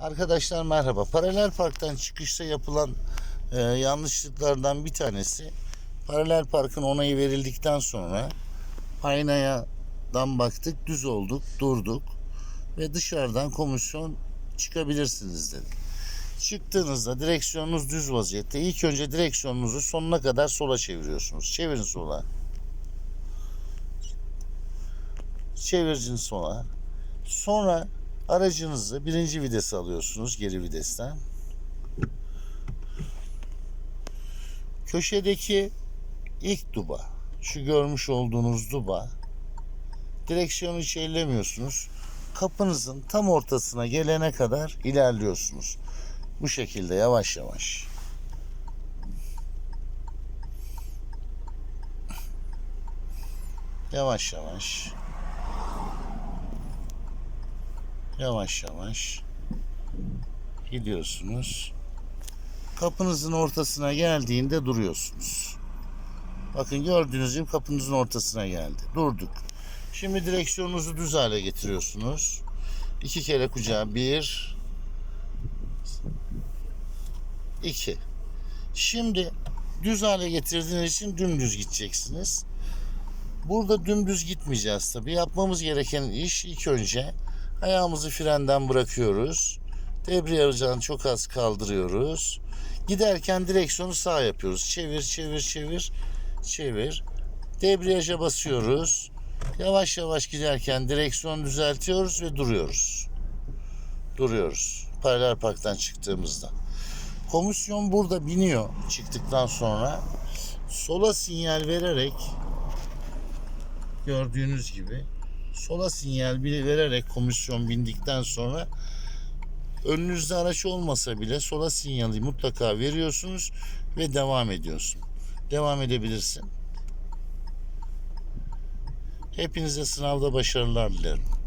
Arkadaşlar merhaba. Paralel parktan çıkışta yapılan e, yanlışlıklardan bir tanesi paralel parkın onayı verildikten sonra aynadan baktık düz olduk durduk ve dışarıdan komisyon çıkabilirsiniz dedi. Çıktığınızda direksiyonunuz düz vaziyette ilk önce direksiyonunuzu sonuna kadar sola çeviriyorsunuz. Çevirin sola. Çevircin sola. Sonra aracınızı birinci vitese alıyorsunuz geri vitesten. Köşedeki ilk duba, şu görmüş olduğunuz duba, direksiyonu hiç ellemiyorsunuz. Kapınızın tam ortasına gelene kadar ilerliyorsunuz. Bu şekilde yavaş yavaş. Yavaş yavaş. Yavaş yavaş gidiyorsunuz. Kapınızın ortasına geldiğinde duruyorsunuz. Bakın gördüğünüz gibi kapınızın ortasına geldi. Durduk. Şimdi direksiyonunuzu düz hale getiriyorsunuz. İki kere kucağa bir, iki. Şimdi düz hale getirdiğiniz için dümdüz gideceksiniz. Burada dümdüz gitmeyeceğiz tabii. Yapmamız gereken iş ilk önce ayağımızı frenden bırakıyoruz. Debriyajdan çok az kaldırıyoruz. Giderken direksiyonu sağ yapıyoruz. Çevir, çevir, çevir, çevir. Debriyaja basıyoruz. Yavaş yavaş giderken direksiyonu düzeltiyoruz ve duruyoruz. Duruyoruz. Paralel parktan çıktığımızda. Komisyon burada biniyor çıktıktan sonra. Sola sinyal vererek gördüğünüz gibi sola sinyal bile vererek komisyon bindikten sonra önünüzde araç olmasa bile sola sinyali mutlaka veriyorsunuz ve devam ediyorsun. Devam edebilirsin. Hepinize sınavda başarılar dilerim.